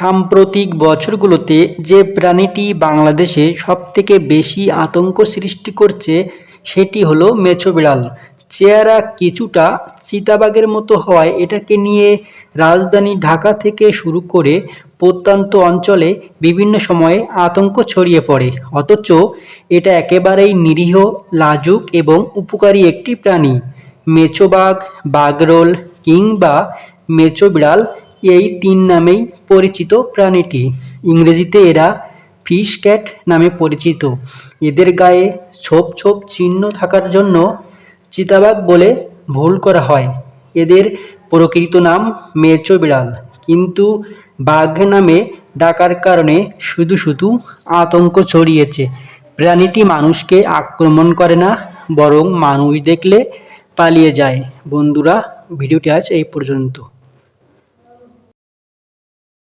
সাম্প্রতিক বছরগুলোতে যে প্রাণীটি বাংলাদেশে সবথেকে বেশি আতঙ্ক সৃষ্টি করছে, সেটি হলো মেছো বিড়াল। চেহারা কিছুটা চিতাবাঘের মতো হওয়ায় এটাকে নিয়ে রাজধানী ঢাকা থেকে শুরু করে প্রত্যন্ত অঞ্চলে বিভিন্ন সময়ে আতঙ্ক ছড়িয়ে পড়ে। অথচ এটা একেবারেই নিরীহ, লাজুক এবং উপকারী একটি প্রাণী। মেছো বাঘ বাগরোল কিংবা মেছো বিড়াল এই তিন নামেই পরিচিত প্রাণীটি। ইংরেজিতে এরা ফিশ ক্যাট নামে পরিচিত। এদের গায়ে ছোপ ছোপ চিহ্ন থাকার জন্য চিতাবাঘ বলে ভুল করা হয়। এদের প্রকৃত নাম মেচো বিড়াল। কিন্তু বাঘ নামে ডাকার কারণে শুধু শুধু আতঙ্ক ছড়িয়েছে। প্রাণীটি মানুষকে আক্রমণ করে না, বরং মানুষ দেখলে পালিয়ে যায়। বন্ধুরা, ভিডিওটি আজ এই পর্যন্ত।